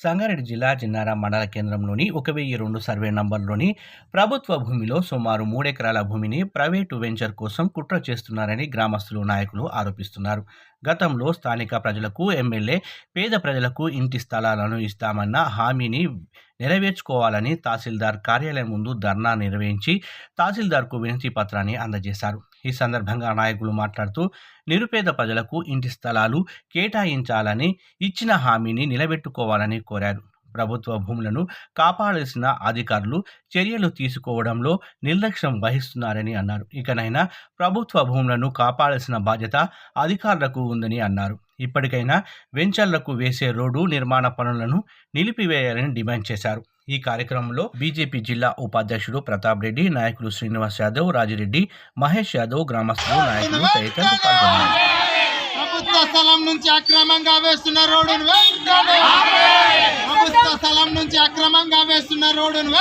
సంగారెడ్డి జిల్లా చిన్నారం మండల కేంద్రంలోని ఒక వెయ్యి రెండు సర్వే నంబర్లోని ప్రభుత్వ భూమిలో సుమారు మూడెకరాల భూమిని ప్రైవేటు వెంచర్ కోసం కుట్ర చేస్తున్నారని గ్రామస్తులు నాయకులు ఆరోపిస్తున్నారు. గతంలో స్థానిక ప్రజలకు ఎమ్మెల్యే పేద ప్రజలకు ఇంటి స్థలాలను ఇస్తామన్న హామీని నెరవేర్చుకోవాలని తహసీల్దార్ కార్యాలయం ముందు ధర్నా నిర్వహించి తహసీల్దార్కు వినతి పత్రాన్ని అందజేశారు. ఈ సందర్భంగా నాయకులు మాట్లాడుతూ నిరుపేద ప్రజలకు ఇంటి స్థలాలు కేటాయించాలని ఇచ్చిన హామీని నిలబెట్టుకోవాలని కోరారు. ప్రభుత్వ భూములను కాపాడాల్సిన అధికారులు చర్యలు తీసుకోవడంలో నిర్లక్ష్యం వహిస్తున్నారని అన్నారు. ఇకనైనా ప్రభుత్వ భూములను కాపాడాల్సిన బాధ్యత అధికారులకు ఉందని అన్నారు. ఇప్పటికైనా వెంచర్లకు వేసే రోడ్డు నిర్మాణ పనులను నిలిపివేయాలని డిమాండ్ చేశారు. ఈ కార్యక్రమంలో బీజేపీ జిల్లా ఉపాధ్యక్షుడు ప్రతాప్ రెడ్డి నాయకులు శ్రీనివాస్ యాదవ్ రాజిరెడ్డి మహేష్ యాదవ్ గ్రామస్తులు నాయకులు తదితరులు పాల్గొన్నారు. ప్రభుత్వ స్థలం నుంచి అక్రమంగా వేస్తున్న రోడ్డును ప్రభుత్వ స్థలం నుంచి అక్రమంగా వేస్తున్న రోడ్డును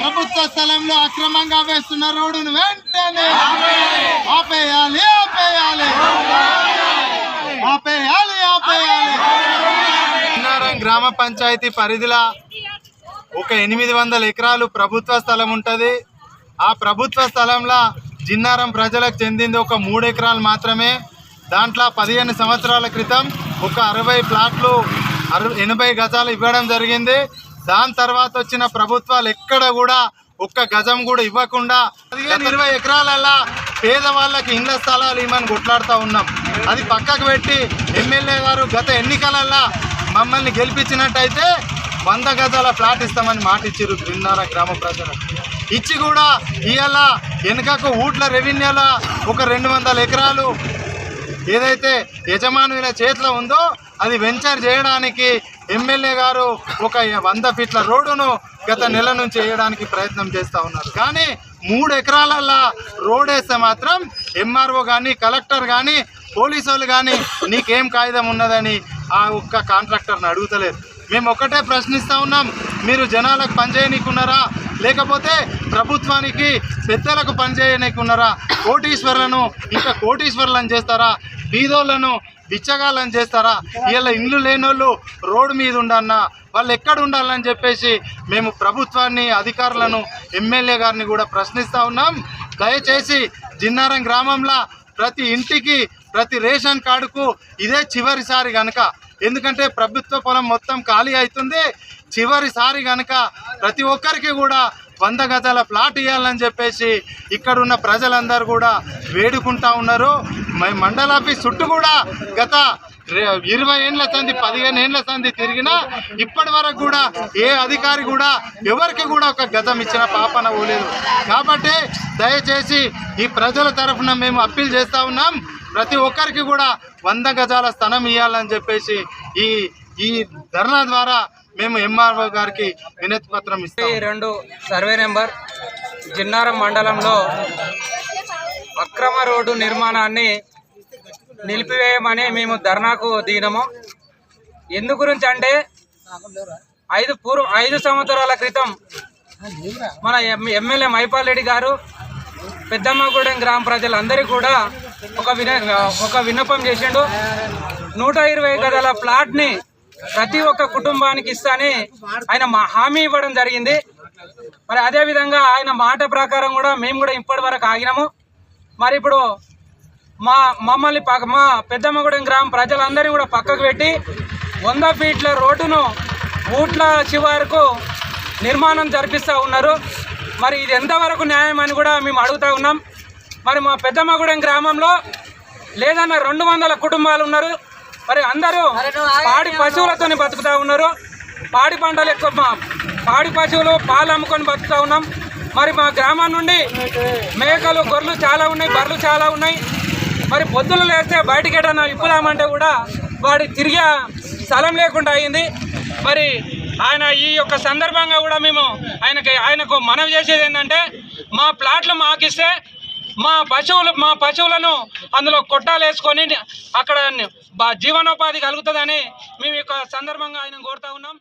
ప్రభుత్వ స్థలంలో అక్రమంగా వేస్తున్న రోడ్డును వెంటనే ఆపేయాలి ఆపేయాలి ఆపేయాలి. గ్రామ పంచాయతీ పరిధిలో ఒక ఎనిమిది వందల ఎకరాలు ప్రభుత్వ స్థలం ఉంటుంది. ఆ ప్రభుత్వ స్థలంలో జిన్నారం ప్రజలకు చెందింది ఒక మూడు ఎకరాలు మాత్రమే. దాంట్లో పదిహేను సంవత్సరాల క్రితం ఒక అరవై ప్లాట్లు అరవై ఎనభై గజాలు ఇవ్వడం జరిగింది. దాని తర్వాత వచ్చిన ప్రభుత్వాలు ఎక్కడ కూడా ఒక్క గజం కూడా ఇవ్వకుండా పదిహేను ఇరవై ఎకరాలల్లా పేదవాళ్ళకి ఇండ్ల స్థలాలు ఇవ్వమని కొట్లాడుతూ ఉన్నాం. అది పక్కకు పెట్టి ఎమ్మెల్యే గారు గత ఎన్నికలల్లా మమ్మల్ని గెలిపించినట్టయితే వంద గజాల ఫ్లాట్ ఇస్తామని మాట ఇచ్చారు గ్రిన్నార గ్రామ ప్రజలు. ఇచ్చి కూడా ఇవాళ వెనుకకు ఊట్ల రెవెన్యూల ఒక రెండు వందల ఎకరాలు ఏదైతే యజమానుల చేతిలో ఉందో అది వెంచర్ చేయడానికి ఎమ్మెల్యే గారు ఒక వంద ఫీట్ల రోడ్డును గత నెల నుంచి వేయడానికి ప్రయత్నం చేస్తూ ఉన్నారు. కానీ మూడు ఎకరాలల్లా రోడ్ వేస్తే మాత్రం ఎంఆర్ఓ కానీ కలెక్టర్ కానీ పోలీసు వాళ్ళు కానీ నీకేం కాగితం ఉన్నదని ఆ ఒక్క కాంట్రాక్టర్ని అడుగుతలేదు. మేము ఒకటే ప్రశ్నిస్తూ ఉన్నాం మీరు జనాలకు పనిచేయనీకున్నారా లేకపోతే ప్రభుత్వానికి పెద్దలకు పనిచేయనీకున్నారా కోటీశ్వర్లను ఇంకా కోటీశ్వర్లను చేస్తారా? బీదోళ్ళను బిచ్చగాళ్ళని చేస్తారా? వీళ్ళ ఇండ్లు లేనోళ్ళు రోడ్డు మీద ఉండన్నా వాళ్ళు ఎక్కడ ఉండాలని చెప్పేసి మేము ప్రభుత్వాన్ని అధికారులను ఎమ్మెల్యే గారిని కూడా ప్రశ్నిస్తూ ఉన్నాం. దయచేసి జిన్నారం గ్రామంలో ప్రతి ఇంటికి ప్రతి రేషన్ కార్డుకు ఇదే చివరిసారి కనుక ఎందుకంటే ప్రభుత్వ పొలం మొత్తం ఖాళీ అవుతుంది చివరిసారి కనుక ప్రతి ఒక్కరికి కూడా వంద గజాల ప్లాట్ ఇవ్వాలని చెప్పేసి ఇక్కడ ఉన్న ప్రజలందరూ కూడా వేడుకుంటా ఉన్నారు. మండలాఫీస్ చుట్టూ కూడా గత ఇరవై ఏండ్ల సంది పదిహేను ఏండ్ల సంది తిరిగినా ఇప్పటి వరకు కూడా ఏ అధికారి కూడా ఎవరికి కూడా ఒక గతం ఇచ్చిన పాపన పోలేదు. కాబట్టి దయచేసి ఈ ప్రజల తరఫున మేము అప్పీల్ చేస్తా ఉన్నాం. ప్రతి ఒక్కరికి కూడా వంద గజాల స్థలం ఇవ్వాలని చెప్పేసి ఈ ఈ ధర్నా ద్వారా మేము ఎంఆర్ఓ గారికి వినతి పత్రం ఇస్తాం. రెండు సర్వే నెంబర్ జిన్నారం మండలంలో అక్రమ రోడ్డు నిర్మాణాన్ని నిలిపివేయమని మేము ధర్నాకు దిగినాము ఎందు గురించి అంటే ఐదు పూర్వ ఐదు సంవత్సరాల క్రితం మన ఎమ్మెల్యే మైపాల్ రెడ్డి గారు పెద్దమ్మగూడెం గ్రామ ప్రజలందరూ కూడా ఒక విన ఒక విన్నపం చేసిండు. నూట ఇరవై గదాల ప్లాట్ని ప్రతి ఒక్క కుటుంబానికి ఇస్తాని ఆయన మా హామీ ఇవ్వడం జరిగింది. మరి అదే విధంగా ఆయన మాట ప్రకారం కూడా మేము కూడా ఇప్పటి వరకు ఆగినాము. మరి ఇప్పుడు మా మమ్మల్ని మా పెద్దమ్మగూడెం గ్రామ ప్రజలందరినీ కూడా పక్కకు పెట్టి వంద ఫీట్ల రోడ్డును ఊట్ల చివరకు నిర్మాణం జరిపిస్తూ ఉన్నారు. మరి ఇది ఎంతవరకు న్యాయం అని కూడా మేము అడుగుతా ఉన్నాం. మరి మా పెద్దమ్మగూడెం గ్రామంలో లేదన్న రెండు వందల కుటుంబాలు ఉన్నారు. మరి అందరూ పాడి పశువులతో బతుకుతా ఉన్నారు. పాడి పంటలు ఎక్కువ మా- పాడి పశువులు పాలు అమ్ముకొని బతుకుతా ఉన్నాం. మరి మా గ్రామం నుండి మేకలు గొర్రెలు చాలా ఉన్నాయి బర్రెలు చాలా ఉన్నాయి. మరి పొద్దున లేస్తే బయటికి ఎటన్నా విప్పుదామంటే కూడా వాడి తిరిగే స్థలం లేకుండా అయింది. మరి ఆయన ఈ యొక్క సందర్భంగా కూడా మేము ఆయనకి ఆయనకు మనవి చేసేది ఏంటంటే మా ప్లాట్లు మాకిస్తే మా పశువులు మా పశువులను అందులో కొట్టాలేసుకొని అక్కడ జీవనోపాధి కలుగుతుందని మేము యొక్క సందర్భంగా ఆయన కోరుతా ఉన్నాం.